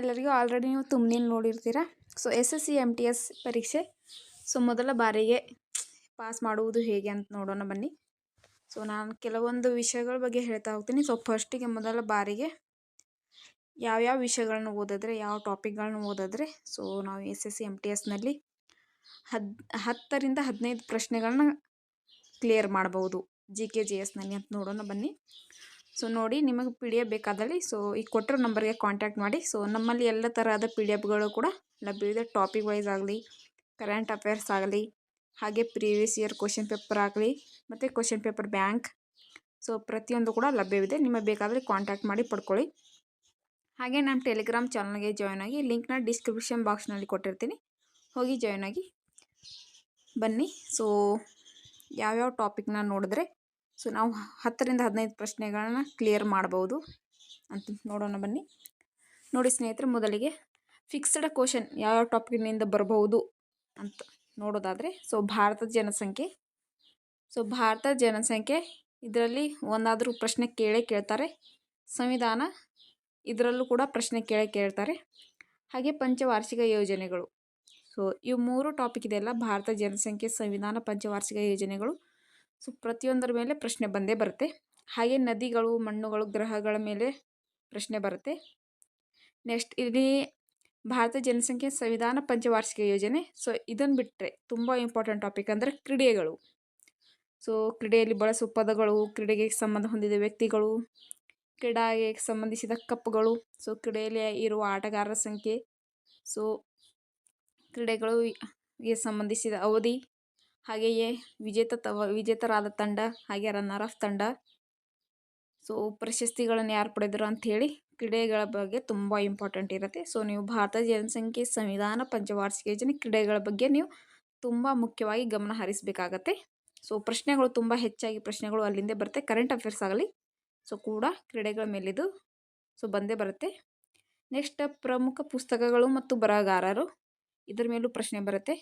ಎಲ್ಲರಿಗೂ ಆಲ್ರೆಡಿ ನೀವು ತುಮ್ನಿಲ್ ನೋಡಿರ್ತೀರ? So S S C M T S ಪರೀಕ್ಷೆ. ಸೊ ಮೊದಲ ಬಾರಿಗೆ ಪಾಸ್ ಮಾಡುವುದು ಹೇಗೆ ಅಂತ ನೋಡೋಣ ಬನ್ನಿ. ಸೊ ನಾನು ಕೆಲವೊಂದು ವಿಷಯಗಳ ಬಗ್ಗೆ ಹೇಳ್ತಾ ಹೋಗ್ತೀನಿ. ಸೊ ಫಸ್ಟಿಗೆ ಮೊದಲ ಬಾರಿಗೆ ಯಾವ್ಯಾವ ವಿಷಯಗಳನ್ನ ಓದಿದ್ರೆ, ಯಾವ ಟಾಪಿಕ್ಗಳನ್ನ ಓದಿದ್ರೆ ಸೊ ನಾವು S S C M T ಎಸ್ನಲ್ಲಿ ಹದ್, ಹತ್ತರಿಂದ ಹದಿನೈದು ಪ್ರಶ್ನೆಗಳನ್ನ ಕ್ಲಿಯರ್ ಮಾಡ್ಬೋದು. ಜಿ ಕೆ ಜಿ ಎಸ್ನಲ್ಲಿ ಅಂತ ನೋಡೋಣ ಬನ್ನಿ. ಸೊ ನೋಡಿ ನಿಮಗೆ ಪಿ ಡಿ ಎಫ್ ಬೇಕಾದಲ್ಲಿ ಸೊ ಈ ಕೊಟ್ಟಿರೋ ನಂಬರ್ಗೆ ಕಾಂಟ್ಯಾಕ್ಟ್ ಮಾಡಿ. ಸೊ ನಮ್ಮಲ್ಲಿ ಎಲ್ಲ ಥರದ ಪಿ ಡಿ ಎಫ್ಗಳು ಕೂಡ ಲಭ್ಯವಿದೆ ಟಾಪಿಕ್ ವೈಸ್ ಆಗಲಿ ಕರೆಂಟ್ ಅಫೇರ್ಸ್ ಆಗಲಿ, ಹಾಗೆ ಪ್ರೀವಿಯಸ್ ಇಯರ್ ಕ್ವಶನ್ ಪೇಪರ್ ಆಗಲಿ, ಮತ್ತು ಕ್ವಶನ್ ಪೇಪರ್ ಬ್ಯಾಂಕ್ ಸೊ ಪ್ರತಿಯೊಂದು ಕೂಡ ಲಭ್ಯವಿದೆ. ನಿಮಗೆ ಬೇಕಾದರೆ ಕಾಂಟ್ಯಾಕ್ಟ್ ಮಾಡಿ ಪಡ್ಕೊಳ್ಳಿ. ಹಾಗೆ ನಮ್ಮ ಟೆಲಿಗ್ರಾಮ್ ಚಾನಲ್ಗೆ ಜಾಯ್ನ್ ಆಗಿ ಲಿಂಕ್ನ ಡಿಸ್ಕ್ರಿಪ್ಷನ್ ಬಾಕ್ಸ್ನಲ್ಲಿ ಕೊಟ್ಟಿರ್ತೀನಿ. ಹೋಗಿ ಜಾಯ್ನ್ ಆಗಿ, ಬನ್ನಿ. ಸೊ ಯಾವ್ಯಾವ ಟಾಪಿಕ್ನ ನೋಡಿದ್ರೆ ಸೊ ನಾವು ಹತ್ತರಿಂದ ಹದಿನೈದು ಪ್ರಶ್ನೆಗಳನ್ನ ಕ್ಲಿಯರ್ ಮಾಡ್ಬೋದು. ಅಂತ ನೋಡೋಣ ಬನ್ನಿ. ನೋಡಿ ಸ್ನೇಹಿತರೆ, ಮೊದಲಿಗೆ ಫಿಕ್ಸ್ಡ್ ಕ್ವಶನ್ ಯಾವ್ಯಾವ ಟಾಪಿಕ್ನಿಂದ ಬರಬಹುದು ಅಂತ ನೋಡೋದಾದರೆ ಸೊ ಭಾರತದ ಜನಸಂಖ್ಯೆ. ಸೊ ಭಾರತದ ಜನಸಂಖ್ಯೆ, ಇದರಲ್ಲಿ ಒಂದಾದರೂ ಪ್ರಶ್ನೆ ಕೇಳೇ ಕೇಳ್ತಾರೆ. ಸಂವಿಧಾನ, ಇದರಲ್ಲೂ ಕೂಡ ಪ್ರಶ್ನೆ ಕೇಳೇ ಕೇಳ್ತಾರೆ. ಹಾಗೆ ಪಂಚವಾರ್ಷಿಕ ಯೋಜನೆಗಳು. ಸೊ ಇವು ಮೂರು ಟಾಪಿಕ್ ಇದೆಯಲ್ಲ ಭಾರತ ಜನಸಂಖ್ಯೆ, ಸಂವಿಧಾನ, ಪಂಚವಾರ್ಷಿಕ ಯೋಜನೆಗಳು. ಸೊ ಪ್ರತಿಯೊಂದರ ಮೇಲೆ ಪ್ರಶ್ನೆ ಬಂದೇ ಬರುತ್ತೆ. ಹಾಗೆ ನದಿಗಳು, ಮಣ್ಣುಗಳು, ಗ್ರಹಗಳ ಮೇಲೆ ಪ್ರಶ್ನೆ ಬರುತ್ತೆ. ನೆಕ್ಸ್ಟ್ ಇಲ್ಲಿ ಭಾರತ ಜನಸಂಖ್ಯೆ ಸಂವಿಧಾನ ಪಂಚವಾರ್ಷಿಕ ಯೋಜನೆ. ಸೊ ಇದನ್ನು ಬಿಟ್ಟರೆ ತುಂಬ ಇಂಪಾರ್ಟೆಂಟ್ ಟಾಪಿಕ್ ಅಂದರೆ ಕ್ರೀಡೆಗಳು. ಸೊ ಕ್ರೀಡೆಯಲ್ಲಿ ಬಳಸುವ ಪದಗಳು, ಕ್ರೀಡೆಗೆ ಸಂಬಂಧ ಹೊಂದಿದ ವ್ಯಕ್ತಿಗಳು, ಕ್ರೀಡೆಗೆ ಸಂಬಂಧಿಸಿದ ಕಪ್ಗಳು ಸೊ ಕ್ರೀಡೆಯಲ್ಲಿ ಇರುವ ಆಟಗಾರರ ಸಂಖ್ಯೆ, ಸೊ ಕ್ರೀಡೆಗಳು ಗೆ ಸಂಬಂಧಿಸಿದ ಅವಧಿ ಹಾಗೆಯೇ ವಿಜೇತ ತವ, ವಿಜೇತರಾದ ತಂಡ ಹಾಗೆ ರನ್ನರ್ ಆಫ್ ತಂಡ. ಸೊ ಪ್ರಶಸ್ತಿಗಳನ್ನು ಯಾರು ಪಡೆದರು ಅಂಥೇಳಿ ಕ್ರೀಡೆಗಳ ಬಗ್ಗೆ ತುಂಬ ಇಂಪಾರ್ಟೆಂಟ್ ಇರುತ್ತೆ. ಸೊ ನೀವು ಭಾರತ ಜನಸಂಖ್ಯೆ ಸಂವಿಧಾನ ಪಂಚವಾರ್ಷಿಕ ಯೋಜನೆ ಕ್ರೀಡೆಗಳ ಬಗ್ಗೆ ನೀವು ತುಂಬ ಮುಖ್ಯವಾಗಿ ಗಮನ ಹರಿಸಬೇಕಾಗತ್ತೆ. ಸೊ ಪ್ರಶ್ನೆಗಳು ತುಂಬ ಹೆಚ್ಚಾಗಿ ಪ್ರಶ್ನೆಗಳು ಅಲ್ಲಿಂದ ಬರುತ್ತೆ. ಕರೆಂಟ್ ಅಫೇರ್ಸ್ ಆಗಲಿ ಸೊ ಕೂಡ ಕ್ರೀಡೆಗಳ ಮೇಲಿದು ಸೊ ಬಂದೇ ಬರುತ್ತೆ. ನೆಕ್ಸ್ಟ್ ಪ್ರಮುಖ ಪುಸ್ತಕಗಳು ಮತ್ತು ಬರಹಗಾರರು. ಇದರ ಮೇಲೂ ಪ್ರಶ್ನೆ ಬರುತ್ತೆ.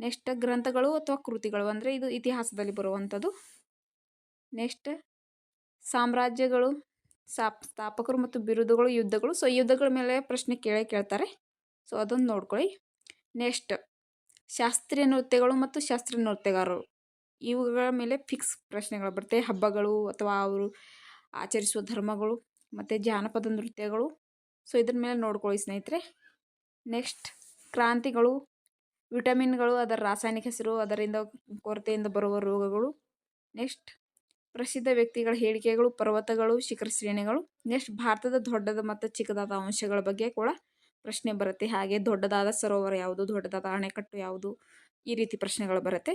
ನೆಕ್ಸ್ಟ್ ಗ್ರಂಥಗಳು ಅಥವಾ ಕೃತಿಗಳು ಅಂದರೆ ಇದು ಇತಿಹಾಸದಲ್ಲಿ ಬರುವಂಥದ್ದು. ನೆಕ್ಸ್ಟ್ ಸಾಮ್ರಾಜ್ಯಗಳು, ಸಾಪ್, ಸ್ಥಾಪಕರು ಮತ್ತು ಬಿರುದುಗಳು, ಯುದ್ಧಗಳು. ಸೊ ಯುದ್ಧಗಳ ಮೇಲೆ ಪ್ರಶ್ನೆ ಕೇಳೇ ಕೇಳ್ತಾರೆ. ಸೊ ಅದೊಂದು ನೋಡ್ಕೊಳ್ಳಿ. ನೆಕ್ಸ್ಟ್ ಶಾಸ್ತ್ರೀಯ ನೃತ್ಯಗಳು ಮತ್ತು ಶಾಸ್ತ್ರೀಯ ನೃತ್ಯಗಾರರು. ಇವುಗಳ ಮೇಲೆ ಫಿಕ್ಸ್ ಪ್ರಶ್ನೆಗಳು ಬರುತ್ತೆ. ಹಬ್ಬಗಳು ಅಥವಾ ಅವರು ಆಚರಿಸುವ ಧರ್ಮಗಳು ಮತ್ತು ಜಾನಪದ ನೃತ್ಯಗಳು. ಸೊ ಇದ್ರ ಮೇಲೆ ನೋಡ್ಕೊಳ್ಳಿ ಸ್ನೇಹಿತರೆ. ನೆಕ್ಸ್ಟ್ ಕ್ರಾಂತಿಗಳು ವಿಟಮಿನ್ಗಳು, ಅದರ ರಾಸಾಯನಿಕ ಹೆಸರು, ಅದರಿಂದ ಕೊರತೆಯಿಂದ ಬರುವ ರೋಗಗಳು. ನೆಕ್ಸ್ಟ್, ಪ್ರಸಿದ್ಧ ವ್ಯಕ್ತಿಗಳ ಹೇಳಿಕೆಗಳು, ಪರ್ವತಗಳು, ಶಿಖರ ಶ್ರೇಣಿಗಳು. ನೆಕ್ಸ್ಟ್, ಭಾರತದ ದೊಡ್ಡದ ಮತ್ತು ಚಿಕ್ಕದಾದ ಅಂಶಗಳ ಬಗ್ಗೆ ಕೂಡ ಪ್ರಶ್ನೆ ಬರುತ್ತೆ. ಹಾಗೆ ದೊಡ್ಡದಾದ ಸರೋವರ ಯಾವುದು, ದೊಡ್ಡದಾದ ಅಣೆಕಟ್ಟು ಯಾವುದು, ಈ ರೀತಿ ಪ್ರಶ್ನೆಗಳು ಬರುತ್ತೆ.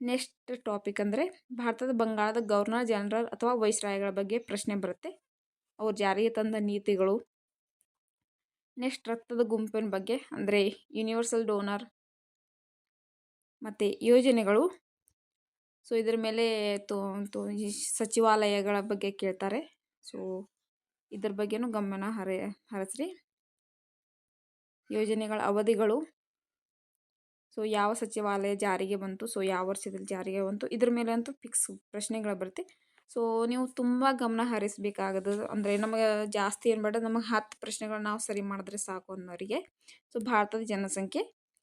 ನೆಕ್ಸ್ಟ್ ಟಾಪಿಕ್ ಅಂದರೆ, ಭಾರತದ ಬಂಗಾಳದ ಗವರ್ನರ್, ಜನರಲ್ ಅಥವಾ ವೈಸ್ರಾಯಗಳ ಬಗ್ಗೆ ಪ್ರಶ್ನೆ ಬರುತ್ತೆ. ಅವ್ರು ಜಾರಿಗೆ ತಂದ ನೀತಿಗಳು ನೆಕ್ಸ್ಟ್ ರಕ್ತದ ಗುಂಪಿನ ಬಗ್ಗೆ, ಅಂದರೆ ಯೂನಿವರ್ಸಲ್ ಡೋನರ್ ಮತ್ತು ಯೋಜನೆಗಳು. ಸೊ ಇದರ ಮೇಲೆ ತೋ ಸಚಿವಾಲಯಗಳ ಬಗ್ಗೆ ಕೇಳ್ತಾರೆ. ಸೊ ಇದ್ರ ಬಗ್ಗೆನೂ ಗಮನ ಹರಿ, ಹರಿಸ್ರಿ. ಯೋಜನೆಗಳ ಅವಧಿಗಳು. ಸೊ ಯಾವ ಸಚಿವಾಲಯ ಜಾರಿಗೆ ಬಂತು? ಸೊ ಯಾವ ವರ್ಷದಲ್ಲಿ ಜಾರಿಗೆ ಬಂತು? ಇದ್ರ ಮೇಲೆ ಅಂತೂ ಫಿಕ್ಸ್ ಪ್ರಶ್ನೆಗಳು ಬರುತ್ತೆ. ಸೊ ನೀವು ತುಂಬ ಗಮನ ಹರಿಸಬೇಕಾಗದು. ಅಂದರೆ ನಮಗೆ ಜಾಸ್ತಿ ಏನು ಬೇಡ ನಮಗೆ ಹತ್ತು ಪ್ರಶ್ನೆಗಳು ನಾವು ಸರಿ ಮಾಡಿದ್ರೆ ಸಾಕು ಅನ್ನೋರಿಗೆ. ಸೊ ಭಾರತದ ಜನಸಂಖ್ಯೆ,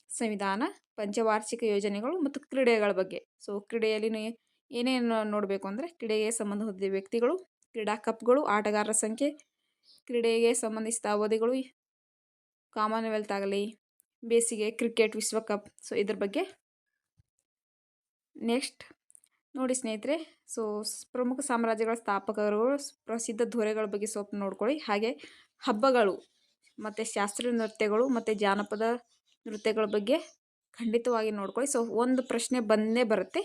ಸಂವಿಧಾನ, ಪಂಚವಾರ್ಷಿಕ ಯೋಜನೆಗಳು ಮತ್ತು ಕ್ರೀಡೆಗಳ ಬಗ್ಗೆ. ಸೊ ಕ್ರೀಡೆಯಲ್ಲಿ ಏನೇನು ನೋಡಬೇಕು ಅಂದರೆ, ಕ್ರೀಡೆಗೆ ಸಂಬಂಧ ಹೊಂದಿದ ವ್ಯಕ್ತಿಗಳು, ಕ್ರೀಡಾ ಕಪ್ಗಳು, ಆಟಗಾರರ ಸಂಖ್ಯೆ, ಕ್ರೀಡೆಗೆ ಸಂಬಂಧಿಸಿದ ಅವಧಿಗಳು ಕಾಮನ್ವೆಲ್ತ್ ಆಗಲಿ, ಬೇಸಿಗೆ, ಕ್ರಿಕೆಟ್, ವಿಶ್ವಕಪ್. ಸೊ ಇದ್ರ ಬಗ್ಗೆ ನೆಕ್ಸ್ಟ್ ನೋಡಿ ಸ್ನೇಹಿತರೆ, ಸೊ ಪ್ರಮುಖ ಸಾಮ್ರಾಜ್ಯಗಳ ಸ್ಥಾಪಕರು ಪ್ರಸಿದ್ಧ ದೊರೆಗಳ ಬಗ್ಗೆ ಸ್ವಲ್ಪ ನೋಡ್ಕೊಳ್ಳಿ. ಹಾಗೆ ಹಬ್ಬಗಳು ಮತ್ತು ಶಾಸ್ತ್ರೀಯ ನೃತ್ಯಗಳು ಮತ್ತು ಜಾನಪದ ನೃತ್ಯಗಳ ಬಗ್ಗೆ ಖಂಡಿತವಾಗಿ ನೋಡ್ಕೊಳ್ಳಿ. ಸೊ ಒಂದು ಪ್ರಶ್ನೆ ಬಂದೇ ಬರುತ್ತೆ.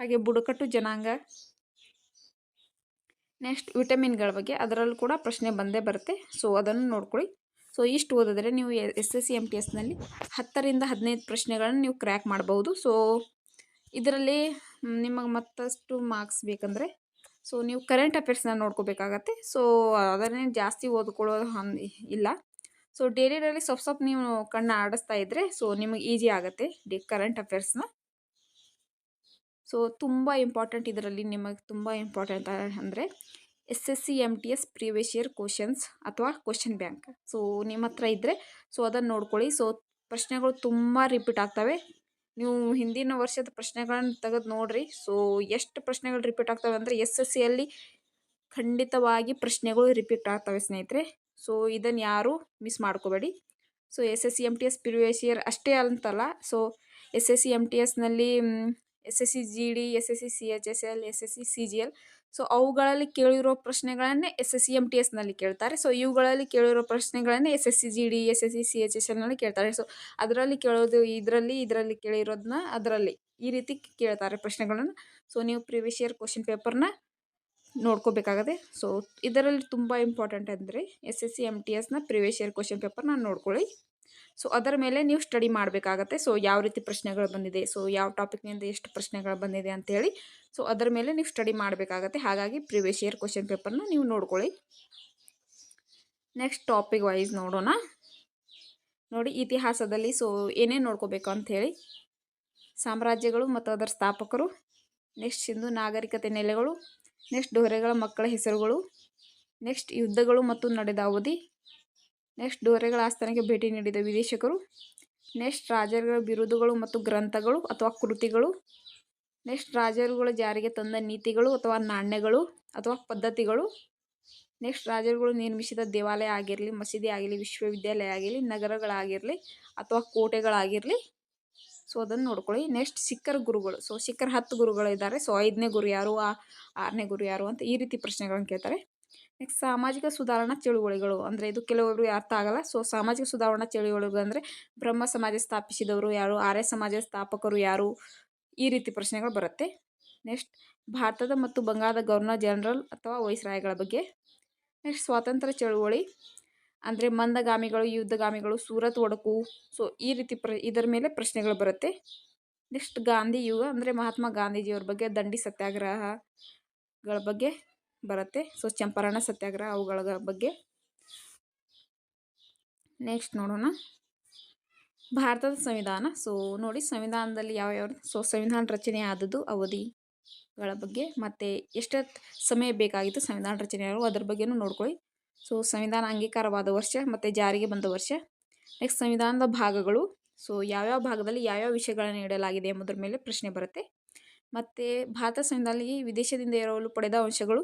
ಹಾಗೆ ಬುಡಕಟ್ಟು ಜನಾಂಗ ನೆಕ್ಸ್ಟ್ ವಿಟಮಿನ್ಗಳ ಬಗ್ಗೆ ಅದರಲ್ಲೂ ಕೂಡ ಪ್ರಶ್ನೆ ಬಂದೇ ಬರುತ್ತೆ. ಸೊ ಅದನ್ನು ನೋಡ್ಕೊಳ್ಳಿ. ಸೊ ಇಷ್ಟು ಓದಿದ್ರೆ ನೀವು S S C M T ಎಸ್ನಲ್ಲಿ ಹತ್ತರಿಂದ ಹದಿನೈದು ಪ್ರಶ್ನೆಗಳನ್ನು ನೀವು ಕ್ರ್ಯಾಕ್ ಮಾಡ್ಬೋದು. ಸೊ ಇದರಲ್ಲಿ ನಿಮಗೆ ಮತ್ತಷ್ಟು ಮಾರ್ಕ್ಸ್ ಬೇಕಂದರೆ ಸೊ ನೀವು ಕರೆಂಟ್ ಅಫೇರ್ಸ್ನ ನೋಡ್ಕೋಬೇಕಾಗತ್ತೆ. ಸೊ ಅದನ್ನೇ ಜಾಸ್ತಿ ಓದ್ಕೊಳ್ಳೋದು ಹಂಗೆ ಇಲ್ಲ. ಸೊ ಡೈಲಿ ಡೈಲಿ ಸ್ವಲ್ಪ ಸ್ವಲ್ಪ ನೀವು ಕಣ್ಣು ಆಡಿಸ್ತಾ ಇದ್ದರೆ ಸೊ ನಿಮಗೆ ಈಸಿ ಆಗುತ್ತೆ ಡಿ ಕರೆಂಟ್ ಅಫೇರ್ಸ್ನ ಸೊ ತುಂಬ ಇಂಪಾರ್ಟೆಂಟ್ ಇದರಲ್ಲಿ ನಿಮಗೆ ತುಂಬ ಇಂಪಾರ್ಟೆಂಟ್ ಅಂದರೆ S S C M T S previous year questions ಅಥವಾ ಕ್ವಶನ್ ಬ್ಯಾಂಕ್ ಸೊ ನಿಮ್ಮ ಹತ್ರ ಇದ್ದರೆ ಸೊ ಅದನ್ನು ನೋಡ್ಕೊಳ್ಳಿ. ಸೊ ಪ್ರಶ್ನೆಗಳು ತುಂಬ ರಿಪೀಟ್ ಆಗ್ತವೆ. ನೀವು ಹಿಂದಿನ ವರ್ಷದ ಪ್ರಶ್ನೆಗಳನ್ನು ತೆಗೆದು ನೋಡಿರಿ. ಸೊ ಎಷ್ಟು ಪ್ರಶ್ನೆಗಳು ರಿಪೀಟ್ ಆಗ್ತವೆ ಅಂದ್ರೆ ಎಸ್ ಎಸ್ ಸಿಯಲ್ಲಿ ಖಂಡಿತವಾಗಿ ಪ್ರಶ್ನೆಗಳು ರಿಪೀಟ್ ಆಗ್ತವೆ ಸ್ನೇಹಿತರೆ. ಸೊ ಇದನ್ನು ಯಾರು ಮಿಸ್ ಮಾಡ್ಕೋಬೇಡಿ. So S S C M T S previous year ಅಷ್ಟೇ ಅಂತಲ್ಲ. So S S C M T ಎಸ್ನಲ್ಲಿ S S C G D S S C C H S L S S C C G L so ಅವುಗಳಲ್ಲಿ ಕೇಳಿರೋ ಪ್ರಶ್ನೆಗಳನ್ನೇ S S C M T ಎಸ್ನಲ್ಲಿ ಕೇಳ್ತಾರೆ. So ಇವುಗಳಲ್ಲಿ ಕೇಳಿರೋ ಪ್ರಶ್ನೆಗಳನ್ನೇ S S C G D S S C C H S ಎಲ್ನಲ್ಲಿ ಕೇಳ್ತಾರೆ. So ಅದರಲ್ಲಿ ಕೇಳೋದು ಇದರಲ್ಲಿ ಇದರಲ್ಲಿ ಕೇಳಿರೋದನ್ನ ಅದರಲ್ಲಿ ಈ ರೀತಿ ಕೇಳ್ತಾರೆ ಪ್ರಶ್ನೆಗಳನ್ನು. ಸೊ ನೀವು ಪ್ರಿವಿಯಸ್ ಇಯರ್ ಕ್ವಶನ್ ಪೇಪರ್ನ ನೋಡ್ಕೋಬೇಕಾಗದೆ ಸೊ ಇದರಲ್ಲಿ ತುಂಬ ಇಂಪಾರ್ಟೆಂಟ್ ಅಂದರೆ S S C M T ಎಸ್ನ ಪ್ರಿವಿಯಸ್ ಇಯರ್ ಕ್ವಶನ್ ಪೇಪರ್ನ ನೋಡ್ಕೊಳ್ಳಿ. ಸೊ ಅದರ ಮೇಲೆ ನೀವು ಸ್ಟಡಿ ಮಾಡಬೇಕಾಗತ್ತೆ. ಸೊ ಯಾವ ರೀತಿ ಪ್ರಶ್ನೆಗಳು ಬಂದಿದೆ? ಸೊ ಯಾವ ಟಾಪಿಕ್ನಿಂದ ಎಷ್ಟು ಪ್ರಶ್ನೆಗಳು ಬಂದಿದೆ ಅಂತೇಳಿ. ಸೊ ಅದರ ಮೇಲೆ ನೀವು ಸ್ಟಡಿ ಮಾಡಬೇಕಾಗತ್ತೆ. ಹಾಗಾಗಿ ಪ್ರಿವಿಯಸ್ ಇಯರ್ ಕ್ವಶನ್ ಪೇಪರ್ನ ನೀವು ನೋಡ್ಕೊಳ್ಳಿ. ನೆಕ್ಸ್ಟ್ ಟಾಪಿಕ್ ವೈಸ್ ನೋಡೋಣ. ನೋಡಿ, ಇತಿಹಾಸದಲ್ಲಿ ಸೊ ಏನೇನು ನೋಡ್ಕೋಬೇಕು ಅಂಥೇಳಿ ಸಾಮ್ರಾಜ್ಯಗಳು ಮತ್ತು ಅದರ ಸ್ಥಾಪಕರು. ನೆಕ್ಸ್ಟ್ ಸಿಂಧು ನಾಗರಿಕತೆ ನೆಲೆಗಳು. ನೆಕ್ಸ್ಟ್ ದೊರೆಗಳ ಮಕ್ಕಳ ಹೆಸರುಗಳು. ನೆಕ್ಸ್ಟ್ ಯುದ್ಧಗಳು ಮತ್ತು ನಡೆದ ಅವಧಿ. ನೆಕ್ಸ್ಟ್ ಡೋರೆಗಳ ಆಸ್ಥಾನಕ್ಕೆ ಭೇಟಿ ನೀಡಿದ ವಿದೇಶಕರು ನೆಕ್ಸ್ಟ್ ರಾಜರುಗಳ ಬಿರುದುಗಳು ಮತ್ತು ಗ್ರಂಥಗಳು ಅಥವಾ ಕೃತಿಗಳು, ನೆಕ್ಸ್ಟ್ ರಾಜರುಗಳ ಜಾರಿಗೆ ತಂದ ನೀತಿಗಳು ಅಥವಾ ನಾಣ್ಯಗಳು ಅಥವಾ ಪದ್ಧತಿಗಳು, ನೆಕ್ಸ್ಟ್ ರಾಜರುಗಳು ನಿರ್ಮಿಸಿದ ದೇವಾಲಯ ಆಗಿರಲಿ, ಮಸೀದಿ ಆಗಿರಲಿ, ವಿಶ್ವವಿದ್ಯಾಲಯ ಆಗಿರಲಿ, ನಗರಗಳಾಗಿರಲಿ ಅಥವಾ ಕೋಟೆಗಳಾಗಿರಲಿ. ಸೊ ಅದನ್ನು ನೋಡ್ಕೊಳ್ಳಿ. ನೆಕ್ಸ್ಟ್ ಸಿಕ್ಕರ್ ಗುರುಗಳು. ಸೊ ಸಿಕ್ಕರ್ ಹತ್ತು ಗುರುಗಳು ಇದ್ದಾರೆ. ಸೊ ಐದನೇ ಗುರು ಯಾರು? ಆರನೇ ಗುರು ಯಾರು ಅಂತ ಈ ರೀತಿ ಪ್ರಶ್ನೆಗಳನ್ನು ಕೇಳ್ತಾರೆ. ನೆಕ್ಸ್ಟ್ ಸಾಮಾಜಿಕ ಸುಧಾರಣಾ ಚಳುವಳಿಗಳು ಅಂದರೆ ಇದು ಕೆಲವೊಬ್ಬರು ಅರ್ಥ ಆಗಲ್ಲ. ಸೊ ಸಾಮಾಜಿಕ ಸುಧಾರಣಾ ಚಳುವಳಿಗಳು ಅಂದರೆ ಬ್ರಹ್ಮ ಸಮಾಜ ಸ್ಥಾಪಿಸಿದವರು ಯಾರು, ಆರ್ಯ ಸಮಾಜ ಸ್ಥಾಪಕರು ಯಾರು, ಈ ರೀತಿ ಪ್ರಶ್ನೆಗಳು ಬರುತ್ತೆ. ನೆಕ್ಸ್ಟ್ ಭಾರತದ ಮತ್ತು ಬಂಗಾಳದ ಗವರ್ನರ್ ಜನರಲ್ ಅಥವಾ ವೈಸ್ರಾಯ್ಗಳ ಬಗ್ಗೆ. ನೆಕ್ಸ್ಟ್ ಸ್ವಾತಂತ್ರ್ಯ ಚಳುವಳಿ ಅಂದರೆ ಮಂದಗಾಮಿಗಳು, ಯುದ್ಧಗಾಮಿಗಳು, ಸೂರತ್, ಒಡಕು. ಸೊ ಈ ರೀತಿ ಪ್ರ, ಇದರ ಮೇಲೆ ಪ್ರಶ್ನೆಗಳು ಬರುತ್ತೆ. ನೆಕ್ಸ್ಟ್ ಗಾಂಧಿ ಯುಗ ಅಂದರೆ ಮಹಾತ್ಮ ಗಾಂಧೀಜಿಯವ್ರ ಬಗ್ಗೆ, ದಂಡಿ ಸತ್ಯಾಗ್ರಹಗಳ ಬಗ್ಗೆ. ಬರುತ್ತೆ. ಸೊ ಚಂಪಾರಣ, ಸತ್ಯಾಗ್ರಹ ಅವುಗಳ ಬಗ್ಗೆ. ನೆಕ್ಸ್ಟ್ ನೋಡೋಣ. ಭಾರತದ ಸಂವಿಧಾನ. ಸೊ ನೋಡಿ ಸಂವಿಧಾನದಲ್ಲಿ ಯಾವ ಯಾವ ಸೊ ಸಂವಿಧಾನ ರಚನೆ ಆದದ್ದು ಅವಧಿಗಳ ಬಗ್ಗೆ, ಮತ್ತು ಎಷ್ಟು ಸಮಯ ಬೇಕಾಗಿತ್ತು ಸಂವಿಧಾನ ರಚನೆ ಅದ್ರ ಬಗ್ಗೆನೂ ನೋಡ್ಕೊಳ್ಳಿ. ಸೊ ಸಂವಿಧಾನ ಅಂಗೀಕಾರವಾದ ವರ್ಷ ಮತ್ತು ಜಾರಿಗೆ ಬಂದ ವರ್ಷ. ನೆಕ್ಸ್ಟ್ ಸಂವಿಧಾನದ ಭಾಗಗಳು. ಸೊ ಯಾವ್ಯಾವ ಭಾಗದಲ್ಲಿ ಯಾವ್ಯಾವ ವಿಷಯಗಳನ್ನು ನೀಡಲಾಗಿದೆ ಎಂಬುದರ ಮೇಲೆ ಪ್ರಶ್ನೆ ಬರುತ್ತೆ. ಮತ್ತು ಭಾರತ ಸಂವಿಧಾನದಲ್ಲಿ ವಿದೇಶದಿಂದ ಇರಲು ಪಡೆದ ಅಂಶಗಳು.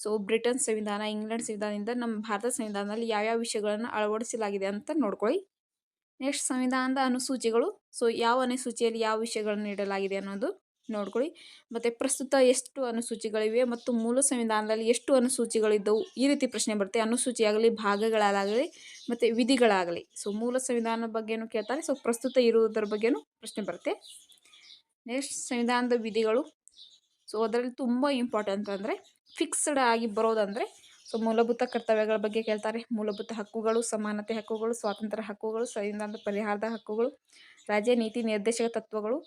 ಸೊ ಬ್ರಿಟನ್ ಸಂವಿಧಾನ, ಇಂಗ್ಲೆಂಡ್ ಸಂವಿಧಾನದಿಂದ ನಮ್ಮ ಭಾರತ ಸಂವಿಧಾನದಲ್ಲಿ ಯಾವ್ಯಾವ ವಿಷಯಗಳನ್ನು ಅಳವಡಿಸಲಾಗಿದೆ ಅಂತ ನೋಡ್ಕೊಳ್ಳಿ. ನೆಕ್ಸ್ಟ್ ಸಂವಿಧಾನದ ಅನುಸೂಚಿಗಳು. ಸೊ ಯಾವ ಅನುಸೂಚಿಯಲ್ಲಿ ಯಾವ ವಿಷಯಗಳನ್ನು ನೀಡಲಾಗಿದೆ ಅನ್ನೋದು ನೋಡ್ಕೊಳ್ಳಿ. ಮತ್ತು ಪ್ರಸ್ತುತ ಎಷ್ಟು ಅನುಸೂಚಿಗಳಿವೆ ಮತ್ತು ಮೂಲ ಸಂವಿಧಾನದಲ್ಲಿ ಎಷ್ಟು ಅನುಸೂಚಿಗಳಿದ್ದವು ಈ ರೀತಿ ಪ್ರಶ್ನೆ ಬರುತ್ತೆ. ಅನುಸೂಚಿಯಾಗಲಿ ಭಾಗಗಳಾಗಲಿ ಮತ್ತು ವಿಧಿಗಳಾಗಲಿ. ಸೊ ಮೂಲ ಸಂವಿಧಾನದ ಬಗ್ಗೆನೂ ಕೇಳ್ತಾರೆ. ಸೊ ಪ್ರಸ್ತುತ ಇರುವುದರ ಬಗ್ಗೆನೂ ಪ್ರಶ್ನೆ ಬರುತ್ತೆ. ನೆಕ್ಸ್ಟ್ ಸಂವಿಧಾನದ ವಿಧಿಗಳು. ಸೊ ಅದರಲ್ಲಿ ತುಂಬ ಇಂಪಾರ್ಟೆಂಟ್ ಅಂದರೆ ಫಿಕ್ಸ್ಡ್ ಆಗಿ ಬರೋದಂದರೆ ಸೊ ಮೂಲಭೂತ ಕರ್ತವ್ಯಗಳ ಬಗ್ಗೆ ಕೇಳ್ತಾರೆ. ಮೂಲಭೂತ ಹಕ್ಕುಗಳು, ಸಮಾನತೆ ಹಕ್ಕುಗಳು, ಸ್ವಾತಂತ್ರ್ಯ ಹಕ್ಕುಗಳು ಸಂವಿಧಾನದ ಪರಿಹಾರದ ಹಕ್ಕುಗಳು, ರಾಜ್ಯ ನೀತಿ ನಿರ್ದೇಶಕ ತತ್ವಗಳು,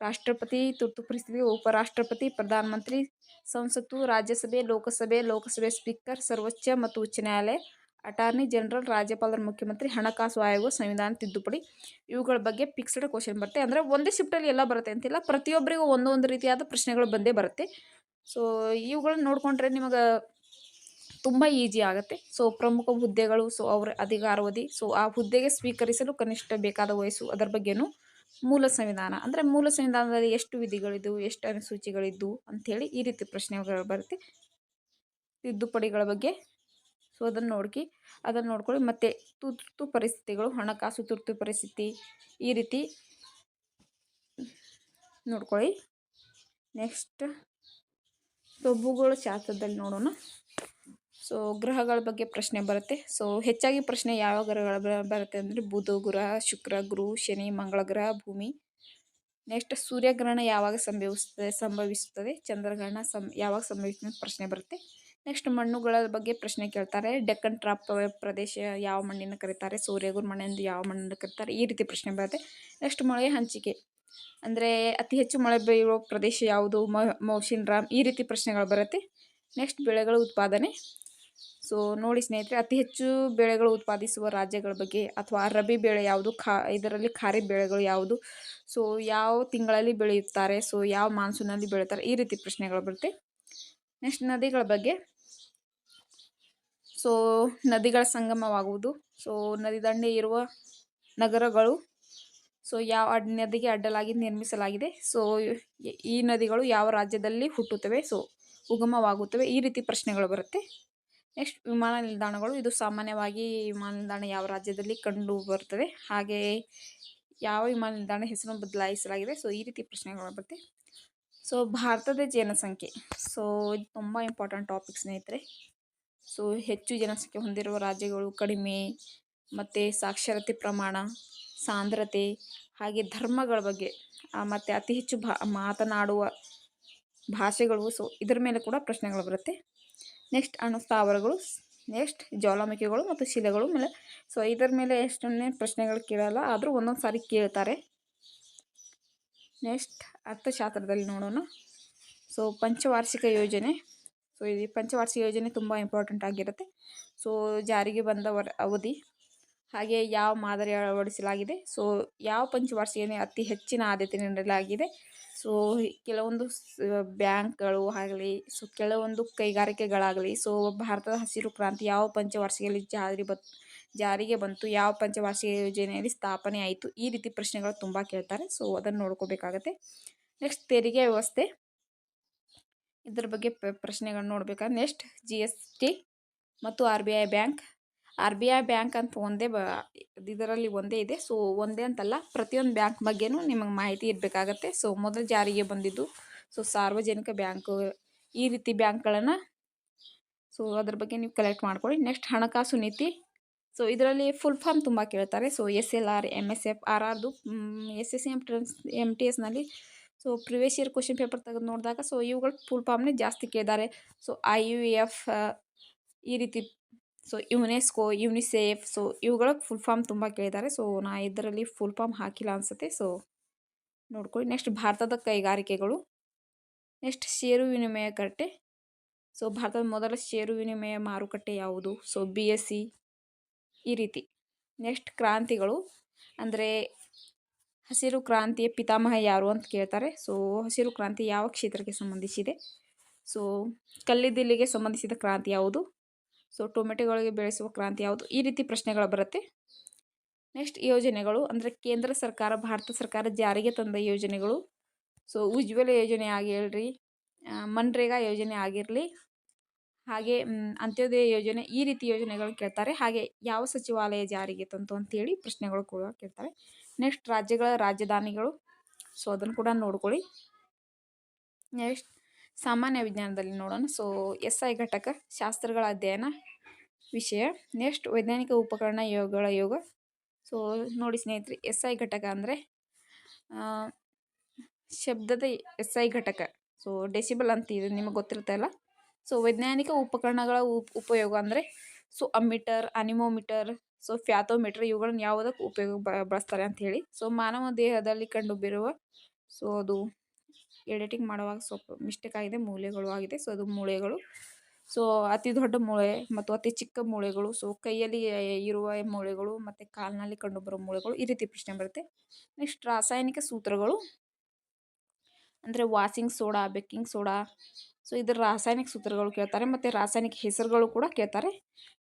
ರಾಷ್ಟ್ರಪತಿ ತುರ್ತು ಪರಿಸ್ಥಿತಿ, ಉಪರಾಷ್ಟ್ರಪತಿ, ಪ್ರಧಾನಮಂತ್ರಿ, ಸಂಸತ್ತು, ರಾಜ್ಯಸಭೆ, ಲೋಕಸಭೆ ಲೋಕಸಭೆ ಸ್ಪೀಕರ್, ಸರ್ವೋಚ್ಚ ಮತ್ತು ಉಚ್ಚ ನ್ಯಾಯಾಲಯ, ಅಟಾರ್ನಿ ಜನರಲ್, ರಾಜ್ಯಪಾಲರ ಮುಖ್ಯಮಂತ್ರಿ, ಹಣಕಾಸು ಆಯೋಗ, ಸಂವಿಧಾನ ತಿದ್ದುಪಡಿ, ಇವುಗಳ ಬಗ್ಗೆ ಫಿಕ್ಸ್ಡ್ ಕ್ವಶನ್ ಬರುತ್ತೆ. ಅಂದರೆ ಒಂದೇ ಶಿಫ್ಟಲ್ಲಿ ಎಲ್ಲ ಬರುತ್ತೆ ಅಂತಿಲ್ಲ. ಪ್ರತಿಯೊಬ್ಬರಿಗೂ ಒಂದೊಂದು ರೀತಿಯಾದ ಪ್ರಶ್ನೆಗಳು ಬಂದೇ ಬರುತ್ತೆ. ಸೊ ಇವುಗಳನ್ನ ನೋಡಿಕೊಂಡ್ರೆ ನಿಮಗೆ ತುಂಬ ಈಜಿ ಆಗುತ್ತೆ. ಸೊ ಪ್ರಮುಖ ಹುದ್ದೆಗಳು ಸೊ ಅವರ ಅಧಿಕಾರವಧಿ ಸೊ ಆ ಹುದ್ದೆಗೆ ಸ್ವೀಕರಿಸಲು ಕನಿಷ್ಠ ಬೇಕಾದ ವಯಸ್ಸು ಅದರ ಬಗ್ಗೆನೂ ಮೂಲ ಸಂವಿಧಾನ. ಅಂದರೆ ಮೂಲ ಸಂವಿಧಾನದಲ್ಲಿ ಎಷ್ಟು ವಿಧಿಗಳಿದ್ದವು ಎಷ್ಟು ಅನುಸೂಚಿಗಳಿದ್ದವು ಅಂಥೇಳಿ ಈ ರೀತಿ ಪ್ರಶ್ನೆಗಳು ಬರುತ್ತೆ. ತಿದ್ದುಪಡಿಗಳ ಬಗ್ಗೆ. ಸೊ ಅದನ್ನು ನೋಡ್ಕಿ, ಅದನ್ನು ನೋಡ್ಕೊಳ್ಳಿ. ಮತ್ತು ತುರ್ತು ಪರಿಸ್ಥಿತಿಗಳು, ಹಣಕಾಸು ತುರ್ತು ಪರಿಸ್ಥಿತಿ ಈ ರೀತಿ ನೋಡ್ಕೊಳ್ಳಿ. ನೆಕ್ಸ್ಟ್ ಸೊ ಭೂಗೋಳ ಶಾಸ್ತ್ರದಲ್ಲಿ ನೋಡೋಣ. ಸೊ ಗ್ರಹಗಳ ಬಗ್ಗೆ ಪ್ರಶ್ನೆ ಬರುತ್ತೆ. ಸೊ ಹೆಚ್ಚಾಗಿ ಪ್ರಶ್ನೆ ಯಾವ ಗ್ರಹಗಳ ಬರುತ್ತೆ ಅಂದರೆ ಬುಧ ಗ್ರಹ, ಶುಕ್ರ ಗುರು ಶನಿ, ಮಂಗಳ ಗ್ರಹ, ಭೂಮಿ. ನೆಕ್ಸ್ಟ್ ಸೂರ್ಯಗ್ರಹಣ ಯಾವಾಗ ಸಂಭವಿಸುತ್ತದೆ ಸಂಭವಿಸುತ್ತದೆ? ಚಂದ್ರಗ್ರಹಣ ಸಂ, ಯಾವಾಗ ಸಂಭವಿಸುತ್ತದೆ ಪ್ರಶ್ನೆ ಬರುತ್ತೆ. ನೆಕ್ಸ್ಟ್ ಮಣ್ಣುಗಳ ಬಗ್ಗೆ ಪ್ರಶ್ನೆ ಕೇಳ್ತಾರೆ. ಡೆಕ್ಕನ್ ಟ್ರಾಪ್ ಪ್ರದೇಶ ಯಾವ ಮಣ್ಣಿನ ಕರೀತಾರೆ? ಸೂರ್ಯಗುರು ಮಣ್ಣೆಂದು ಯಾವ ಮಣ್ಣನ್ನು ಕರೀತಾರೆ? ಈ ರೀತಿ ಪ್ರಶ್ನೆ ಬರುತ್ತೆ. ನೆಕ್ಸ್ಟ್ ಮಳೆ ಹಂಚಿಕೆ. ಅಂದರೆ ಅತಿ ಹೆಚ್ಚು ಮಳೆ ಬೆಳೆಯುವ ಪ್ರದೇಶ ಯಾವುದು? ಮೌಶಿನ್ ರಾಮ್ ಈ ರೀತಿ ಪ್ರಶ್ನೆಗಳು ಬರುತ್ತೆ. ನೆಕ್ಸ್ಟ್ ಬೆಳೆಗಳ ಉತ್ಪಾದನೆ. ಸೊ ನೋಡಿ ಸ್ನೇಹಿತರೆ, ಅತಿ ಹೆಚ್ಚು ಬೆಳೆಗಳು ಉತ್ಪಾದಿಸುವ ರಾಜ್ಯಗಳ ಬಗ್ಗೆ ಅಥವಾ ರಬಿ ಬೆಳೆ ಯಾವುದು? ಖಾ, ಇದರಲ್ಲಿ ಖಾರಿಫ್ ಬೆಳೆಗಳು ಯಾವುದು? ಸೊ ಯಾವ ತಿಂಗಳಲ್ಲಿ ಬೆಳೆಯುತ್ತಾರೆ? ಸೊ ಯಾವ ಮಾನ್ಸೂನಲ್ಲಿ ಬೆಳೀತಾರೆ ಈ ರೀತಿ ಪ್ರಶ್ನೆಗಳು ಬರುತ್ತೆ. ನೆಕ್ಸ್ಟ್ ನದಿಗಳ ಬಗ್ಗೆ. ಸೊ ನದಿಗಳ ಸಂಗಮವಾಗುವುದು. ಸೊ ನದಿ ದಂಡೆ ಇರುವ ನಗರಗಳು ಸೊ ಯಾವ ನದಿಗೆ ಅಡ್ಡಲಾಗಿ ನಿರ್ಮಿಸಲಾಗಿದೆ. ಸೊ ಈ ನದಿಗಳು ಯಾವ ರಾಜ್ಯದಲ್ಲಿ ಹುಟ್ಟುತ್ತವೆ. ಸೊ ಉಗಮವಾಗುತ್ತವೆ. ಈ ರೀತಿ ಪ್ರಶ್ನೆಗಳು ಬರುತ್ತೆ. ನೆಕ್ಸ್ಟ್ ವಿಮಾನ ನಿಲ್ದಾಣಗಳು. ಇದು ಸಾಮಾನ್ಯವಾಗಿ ವಿಮಾನ ನಿಲ್ದಾಣ ಯಾವ ರಾಜ್ಯದಲ್ಲಿ ಕಂಡು ಬರುತ್ತದೆ ಹಾಗೆ ಯಾವ ವಿಮಾನ ನಿಲ್ದಾಣ ಹೆಸರು ಬದಲಾಯಿಸಲಾಗಿದೆ. ಸೊ ಈ ರೀತಿ ಪ್ರಶ್ನೆಗಳು ಬರುತ್ತೆ. ಸೊ ಭಾರತದ ಜನಸಂಖ್ಯೆ. ಸೊ ಇದು ತುಂಬ ಇಂಪಾರ್ಟೆಂಟ್ ಟಾಪಿಕ್ ಸ್ನೇಹಿತರೆ. ಸೊ ಹೆಚ್ಚು ಜನಸಂಖ್ಯೆ ಹೊಂದಿರುವ ರಾಜ್ಯಗಳು ಕಡಿಮೆ, ಮತ್ತು ಸಾಕ್ಷರತೆ ಪ್ರಮಾಣ ಸಾಂದ್ರತೆ, ಹಾಗೆ ಧರ್ಮಗಳ ಬಗ್ಗೆ ಮತ್ತು ಅತಿ ಹೆಚ್ಚು ಭಾ, ಮಾತನಾಡುವ ಭಾಷೆಗಳು ಸೊ ಇದರ ಮೇಲೆ ಕೂಡ ಪ್ರಶ್ನೆಗಳು ಬರುತ್ತೆ. ನೆಕ್ಸ್ಟ್ ಅಣು ಸ್ಥಾವರಗಳು ನೆಕ್ಸ್ಟ್ ಜ್ವಾಲಾಮುಖಿಗಳು ಮತ್ತು ಶಿಲೆಗಳು ಮೇಲೆ ಸೊ ಇದರ ಮೇಲೆ ಎಷ್ಟನ್ನೇ ಪ್ರಶ್ನೆಗಳು ಕೇಳಲ್ಲ, ಆದರೂ ಒಂದೊಂದು ಸಾರಿ ಕೇಳ್ತಾರೆ. ನೆಕ್ಸ್ಟ್ ಅರ್ಥಶಾಸ್ತ್ರದಲ್ಲಿ ನೋಡೋಣ. ಸೊ ಪಂಚವಾರ್ಷಿಕ ಯೋಜನೆ ಸೊ ಈ ಪಂಚವಾರ್ಷಿಕ ಯೋಜನೆ ತುಂಬ ಇಂಪಾರ್ಟೆಂಟ್ ಆಗಿರುತ್ತೆ. ಸೊ ಜಾರಿಗೆ ಬಂದ ವರ ಅವಧಿ ಹಾಗೆ ಯಾವ ಮಾದರಿ ಅಳವಡಿಸಲಾಗಿದೆ. ಸೊ ಯಾವ ಪಂಚವಾರ್ಷಿಕನೇ ಅತಿ ಹೆಚ್ಚಿನ ಆದ್ಯತೆ ನೀಡಲಾಗಿದೆ. ಸೊ ಕೆಲವೊಂದು ಬ್ಯಾಂಕ್ಗಳು ಆಗಲಿ ಸೊ ಕೆಲವೊಂದು ಕೈಗಾರಿಕೆಗಳಾಗಲಿ ಸೊ ಭಾರತದ ಹಸಿರು ಕ್ರಾಂತಿ ಯಾವ ಪಂಚವಾರ್ಷಿಕೆಯಲ್ಲಿ ಜಾರಿ ಬತ್, ಜಾರಿಗೆ ಬಂತು, ಯಾವ ಪಂಚವಾರ್ಷಿಕ ಯೋಜನೆಯಲ್ಲಿ ಸ್ಥಾಪನೆ ಆಯಿತು, ಈ ರೀತಿ ಪ್ರಶ್ನೆಗಳು ತುಂಬ ಕೇಳ್ತಾರೆ. ಸೊ ಅದನ್ನು ನೋಡ್ಕೋಬೇಕಾಗತ್ತೆ. ನೆಕ್ಸ್ಟ್ ತೆರಿಗೆ ವ್ಯವಸ್ಥೆ. ಇದ್ರ ಬಗ್ಗೆ ಪ್ರಶ್ನೆಗಳನ್ನ ನೋಡ್ಬೇಕಾದ್ರೆ ನೆಕ್ಸ್ಟ್ ಜಿ ಮತ್ತು R B I bank R B I bank ಅಂತ ಒಂದೇ ಬ, ಇದರಲ್ಲಿ ಒಂದೇ ಇದೆ. ಸೊ ಒಂದೇ ಅಂತಲ್ಲ, ಪ್ರತಿಯೊಂದು ಬ್ಯಾಂಕ್ ಬಗ್ಗೆನೂ ನಿಮಗೆ ಮಾಹಿತಿ ಇರಬೇಕಾಗತ್ತೆ. ಸೊ ಮೊದಲು ಜಾರಿಗೆ ಬಂದಿದ್ದು ಸೊ ಸಾರ್ವಜನಿಕ ಬ್ಯಾಂಕು, ಈ ರೀತಿ ಬ್ಯಾಂಕ್ಗಳನ್ನು ಸೊ ಅದ್ರ ಬಗ್ಗೆ ನೀವು ಕಲೆಕ್ಟ್ ಮಾಡ್ಕೊಳ್ಳಿ. ನೆಕ್ಸ್ಟ್ ಹಣಕಾಸು ನೀತಿ. ಸೊ ಇದರಲ್ಲಿ ಫುಲ್ ಫಾರ್ಮ್ ತುಂಬ ಕೇಳ್ತಾರೆ. So S L R M S F R ಆರ್ದು S S M ಟ್ರನ್ಸ್ M T ಎಸ್ನಲ್ಲಿ so previous year question paper ತೆಗೆದು ನೋಡಿದಾಗ ಸೊ ಇವುಗಳು ಫುಲ್ ಫಾರ್ಮ್ನೇ ಜಾಸ್ತಿ ಕೇಳಿದ್ದಾರೆ ಸೊ ಐ ಯು ಎಫ್ ಈ ರೀತಿ ಸೊ ಯುನೆಸ್ಕೋ ಯುನಿಸೆಫ್ ಸೊ ಇವುಗಳ ಫುಲ್ ಫಾರ್ಮ್ ತುಂಬ ಕೇಳಿದ್ದಾರೆ. ಸೊ ನಾ ಇದರಲ್ಲಿ ಫುಲ್ ಫಾರ್ಮ್ ಹಾಕಿಲ್ಲ ಅನಿಸುತ್ತೆ. ಸೊ ನೋಡ್ಕೊಳ್ಳಿ. ನೆಕ್ಸ್ಟ್ ಭಾರತದ ಕೈಗಾರಿಕೆಗಳು. ನೆಕ್ಸ್ಟ್ ಷೇರು ವಿನಿಮಯ ಕಟ್ಟೆ. ಸೊ ಭಾರತದ ಮೊದಲ ಷೇರು ವಿನಿಮಯ ಮಾರುಕಟ್ಟೆ ಯಾವುದು? ಸೊ ಬಿ ಎಸ್ ಸಿ ಈ ರೀತಿ. ನೆಕ್ಸ್ಟ್ ಕ್ರಾಂತಿಗಳು. ಅಂದರೆ ಹಸಿರು ಕ್ರಾಂತಿಯ ಪಿತಾಮಹ ಯಾರು ಅಂತ ಕೇಳ್ತಾರೆ. ಸೊ ಹಸಿರು ಕ್ರಾಂತಿ ಯಾವ ಕ್ಷೇತ್ರಕ್ಕೆ ಸಂಬಂಧಿಸಿದೆ? ಸೊ ಕಲ್ಲಿದ್ದಲಿಗೆ ಸಂಬಂಧಿಸಿದ ಕ್ರಾಂತಿ ಯಾವುದು? ಸೊ ಟೊಮೆಟೊಗಳಿಗೆ ಬೆಳೆಸುವ ಕ್ರಾಂತಿ ಯಾವುದು? ಈ ರೀತಿ ಪ್ರಶ್ನೆಗಳು ಬರುತ್ತೆ. ನೆಕ್ಸ್ಟ್ ಯೋಜನೆಗಳು ಅಂದರೆ ಕೇಂದ್ರ ಸರ್ಕಾರ, ಭಾರತ ಸರ್ಕಾರ ಜಾರಿಗೆ ತಂದ ಯೋಜನೆಗಳು. ಸೊ ಉಜ್ವಲ ಯೋಜನೆ ಆಗಿರಲಿ ಮನ್ರೇಗಾ ಯೋಜನೆ ಆಗಿರಲಿ, ಹಾಗೆ ಅಂತ್ಯೋದಯ ಯೋಜನೆ ಈ ರೀತಿ ಯೋಜನೆಗಳು ಕೇಳ್ತಾರೆ. ಹಾಗೆ ಯಾವ ಸಚಿವಾಲಯ ಜಾರಿಗೆ ತಂತು ಅಂತೇಳಿ ಪ್ರಶ್ನೆಗಳು ಕೂಡ ಕೇಳ್ತಾರೆ. ನೆಕ್ಸ್ಟ್ ರಾಜ್ಯಗಳ ರಾಜಧಾನಿಗಳು. ಸೊ ಅದನ್ನು ಕೂಡ ನೋಡ್ಕೊಳ್ಳಿ. ನೆಕ್ಸ್ಟ್ ಸಾಮಾನ್ಯ ವಿಜ್ಞಾನದಲ್ಲಿ ನೋಡೋಣ. ಸೊ ಎಸ್ ಐ ಘಟಕ, ಶಾಸ್ತ್ರಗಳ ಅಧ್ಯಯನ ವಿಷಯ. ನೆಕ್ಸ್ಟ್ ವೈಜ್ಞಾನಿಕ ಉಪಕರಣ ಯೋಗಗಳ ಯೋಗ. ಸೊ ನೋಡಿ ಸ್ನೇಹಿತರೆ ಎಸ್ ಐ ಘಟಕ ಅಂದರೆ ಶಬ್ದದ ಎಸ್ ಐ ಘಟಕ. ಸೊ ಡೆಸಿಬಲ್ ಅಂತ ಇದೆ, ನಿಮಗೆ ಗೊತ್ತಿರುತ್ತಲ್ಲ ಸೊ ವೈಜ್ಞಾನಿಕ ಉಪಕರಣಗಳ ಉಪಯೋಗ ಅಂದರೆ so ammeter anemometer so fathometer ಇವುಗಳನ್ನ ಯಾವುದಕ್ಕೆ ಉಪಯೋಗ ಬಳಸ್ತಾರೆ ಅಂತ ಹೇಳಿ. ಸೊ ಮಾನವ ದೇಹದಲ್ಲಿ ಕಂಡುಬರುವ ಸೊ ಅದು ಎಡಿಟಿಂಗ್ ಮಾಡುವಾಗ ಸ್ವಲ್ಪ ಮಿಸ್ಟೇಕ್ ಆಗಿದೆ ಮೂಳೆಗಳು ಆಗಿದೆ, ಸೊ ಅದು ಮೂಳೆಗಳು. ಸೊ ಅತಿ ದೊಡ್ಡ ಮೂಳೆ ಮತ್ತು ಅತಿ ಚಿಕ್ಕ ಮೂಳೆಗಳು, ಸೊ ಕೈಯಲ್ಲಿ ಇರುವ ಮೂಳೆಗಳು ಮತ್ತು ಕಾಲಿನಲ್ಲಿ ಕಂಡುಬರುವ ಮೂಳೆಗಳು ಈ ರೀತಿ ಪ್ರಶ್ನೆ ಬರುತ್ತೆ. ನೆಕ್ಸ್ಟ್ ರಾಸಾಯನಿಕ ಸೂತ್ರಗಳು. ಅಂದರೆ washing soda, baking soda. So ಇದರ ರಾಸಾಯನಿಕ ಸೂತ್ರಗಳು ಕೇಳ್ತಾರೆ ಮತ್ತು ರಾಸಾಯನಿಕ ಹೆಸರುಗಳು ಕೂಡ ಕೇಳ್ತಾರೆ.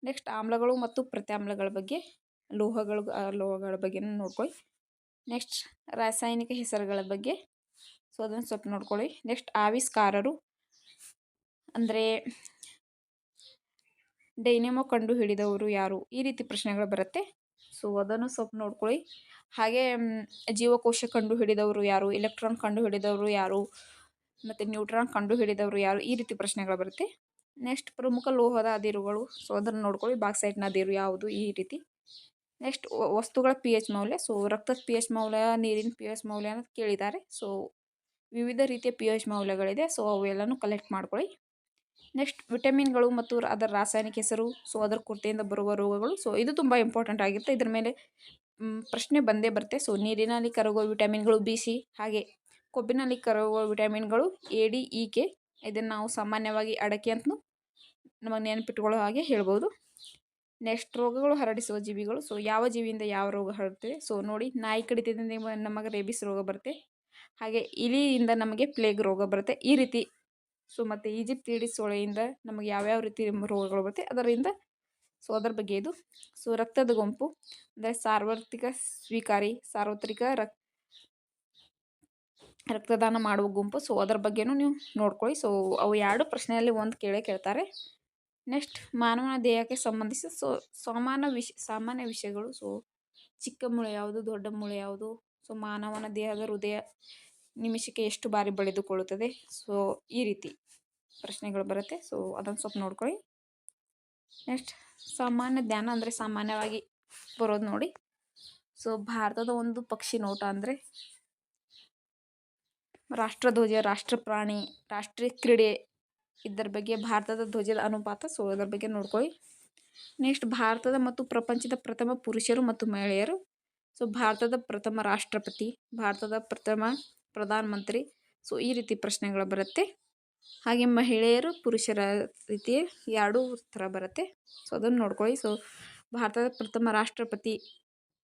ನೆಕ್ಸ್ಟ್ ಆಮ್ಲಗಳು ಮತ್ತು ಪ್ರತ್ಯಾಮ್ಲಗಳ ಬಗ್ಗೆ, ಲೋಹಗಳು, ಲೋಹಗಳ ಬಗ್ಗೆ ನೋಡ್ಕೊಳ್ಳಿ ನೆಕ್ಸ್ಟ್ ರಾಸಾಯನಿಕ ಹೆಸರುಗಳ ಬಗ್ಗೆ. ಸೊ, ಅದನ್ನು ಸ್ವಲ್ಪ ನೋಡ್ಕೊಳ್ಳಿ. ನೆಕ್ಸ್ಟ್ ಆವಿಷ್ಕಾರರು ಅಂದರೆ ಡೈನಮೋ ಕಂಡು ಹಿಡಿದವರು ಯಾರು? ಈ ರೀತಿ ಪ್ರಶ್ನೆಗಳು ಬರುತ್ತೆ. ಸೊ, ಅದನ್ನು ಸ್ವಲ್ಪ ನೋಡ್ಕೊಳ್ಳಿ. ಹಾಗೆ ಜೀವಕೋಶ ಕಂಡು ಹಿಡಿದವರು ಯಾರು? ಎಲೆಕ್ಟ್ರಾನ್ ಕಂಡು ಹಿಡಿದವರು ಯಾರು? ಮತ್ತು ನ್ಯೂಟ್ರಾನ್ ಕಂಡು ಹಿಡಿದವರು ಯಾರು? ಈ ರೀತಿ ಪ್ರಶ್ನೆಗಳು ಬರುತ್ತೆ. ನೆಕ್ಸ್ಟ್ ಪ್ರಮುಖ ಲೋಹದ ಅದಿರುಗಳು ಸೊ, ಅದನ್ನು ನೋಡ್ಕೊಳ್ಳಿ. ಬಾಕ್ಸೈಟ್ನ ಅದಿರು ಯಾವುದು? ಈ ರೀತಿ. ನೆಕ್ಸ್ಟ್, ವಸ್ತುಗಳ ಪಿ ಮೌಲ್ಯ. ಸೊ, ರಕ್ತದ ಪಿ ಮೌಲ್ಯ, ನೀರಿನ ಪಿ ಎಚ್ ಮೌಲ್ಯ ಅಂತ ಕೇಳಿದ್ದಾರೆ. ಸೊ ವಿವಿಧ ರೀತಿಯ ಪಿ ಎಚ್ ಮೌಲ್ಯಗಳಿದೆ. ಸೊ, ಅವೆಲ್ಲನೂ ಕಲೆಕ್ಟ್ ಮಾಡ್ಕೊಳ್ಳಿ. ನೆಕ್ಸ್ಟ್ ವಿಟಮಿನ್ಗಳು ಮತ್ತು ಅದರ ರಾಸಾಯನಿಕ ಹೆಸರು, ಸೊ, ಅದರ ಕೊರತೆಯಿಂದ ಬರುವ ರೋಗಗಳು. ಸೊ, ಇದು ತುಂಬ ಇಂಪಾರ್ಟೆಂಟ್ ಆಗಿರುತ್ತೆ. ಇದರ ಮೇಲೆ ಪ್ರಶ್ನೆ ಬಂದೇ ಬರುತ್ತೆ. ಸೊ, ನೀರಿನಲ್ಲಿ ಕರಗುವ ವಿಟಮಿನ್ಗಳು ಬಿ, ಸಿ, ಹಾಗೆ ಕೊಬ್ಬಿನಲ್ಲಿ ಕರಗುವ ವಿಟಮಿನ್ಗಳು ಎ, ಡಿ, ಇ, ಕೆ, ಇದನ್ನು ನಾವು ಸಾಮಾನ್ಯವಾಗಿ ಅಡಕೆ ಅಂತಲೂ ನಮಗೆ ನೆನಪಿಟ್ಕೊಳ್ಳೋ ಹಾಗೆ ಹೇಳ್ಬೋದು. ನೆಕ್ಸ್ಟ್ ರೋಗಗಳು ಹರಡಿಸುವ ಜೀವಿಗಳು. ಸೊ, ಯಾವ ಜೀವಿಯಿಂದ ಯಾವ ರೋಗ ಹರಡುತ್ತೆ ಸೊ, ನೋಡಿ ನಾಯಿ ಕಡಿತದಿಂದ ನಮಗೆ ರೇಬಿಸ್ ರೋಗ ಬರುತ್ತೆ. ಹಾಗೆ ಇಲಿಯಿಂದ ನಮಗೆ ಪ್ಲೇಗ್ ರೋಗ ಬರುತ್ತೆ. ಈ ರೀತಿ ಸೊ ಮತ್ತು ಈಜಿಪ್ಟ್ ಇಡಿ ಸೊಳೆಯಿಂದ ನಮಗೆ ಯಾವ್ಯಾವ ರೀತಿ ರೋಗಗಳು ಬರುತ್ತೆ, ಅದರಿಂದ ಸೊ ಅದರ ಬಗ್ಗೆ ಇದು. ಸೊ ರಕ್ತದ ಗುಂಪು, ಅಂದರೆ ಸಾರ್ವತ್ರಿಕ ಸ್ವೀಕಾರಿ, ಸಾರ್ವತ್ರಿಕ ರಕ್, ರಕ್ತದಾನ ಮಾಡುವ ಗುಂಪು, ಸೊ ಅದರ ಬಗ್ಗೆನೂ ನೀವು ನೋಡ್ಕೊಳ್ಳಿ. ಸೊ ಅವು ಎರಡು ಪ್ರಶ್ನೆಯಲ್ಲಿ ಒಂದು ಕೇಳೇ ಕೇಳ್ತಾರೆ. ನೆಕ್ಸ್ಟ್, ಮಾನವನ ದೇಹಕ್ಕೆ ಸಂಬಂಧಿಸಿ ಸೊ ಸಾಮಾನ್ಯ ವಿಷ, ಸಾಮಾನ್ಯ ವಿಷಯಗಳು. ಸೊ ಚಿಕ್ಕ ಮೂಳೆ ಯಾವುದು, ದೊಡ್ಡ ಮೂಳೆ ಯಾವುದು, ಸೊ ಮಾನವನ ದೇಹದ ಹೃದಯ ನಿಮಿಷಕ್ಕೆ ಎಷ್ಟು ಬಾರಿ ಬೆಳೆದುಕೊಳ್ಳುತ್ತದೆ? ಸೊ ಈ ರೀತಿ ಪ್ರಶ್ನೆಗಳು ಬರುತ್ತೆ. ಸೊ ಅದನ್ನು ಸ್ವಲ್ಪ ನೋಡ್ಕೊಳ್ಳಿ. ನೆಕ್ಸ್ಟ್ ಸಾಮಾನ್ಯ ಜ್ಞಾನ ಅಂದರೆ ಸಾಮಾನ್ಯವಾಗಿ ಬರೋದು ನೋಡಿ. ಸೊ ಭಾರತದ ಒಂದು ಪಕ್ಷಿ ನೋಟ ಅಂದರೆ ರಾಷ್ಟ್ರಧ್ವಜ ರಾಷ್ಟ್ರ ಪ್ರಾಣಿ ರಾಷ್ಟ್ರೀಯ ಕ್ರೀಡೆ ಇದರ ಬಗ್ಗೆ ಭಾರತದ ಧ್ವಜದ ಅನುಪಾತ. ಸೊ ಅದರ ಬಗ್ಗೆ ನೋಡ್ಕೊಳ್ಳಿ. ನೆಕ್ಸ್ಟ್ ಭಾರತದ ಮತ್ತು ಪ್ರಪಂಚದ ಪ್ರಥಮ ಪುರುಷರು ಮತ್ತು ಮಹಿಳೆಯರು. ಸೊ ಭಾರತದ ಪ್ರಥಮ ರಾಷ್ಟ್ರಪತಿ, ಭಾರತದ ಪ್ರಥಮ ಪ್ರಧಾನಮಂತ್ರಿ ಸೊ, ಈ ರೀತಿ ಪ್ರಶ್ನೆಗಳು ಬರುತ್ತೆ. ಹಾಗೆ ಮಹಿಳೆಯರು ಪುರುಷರ ರೀತಿ ಎರಡೂ ಥರ ಬರುತ್ತೆ. ಸೊ, ಅದನ್ನು ನೋಡ್ಕೊಳ್ಳಿ. ಸೊ, ಭಾರತದ ಪ್ರಥಮ ರಾಷ್ಟ್ರಪತಿ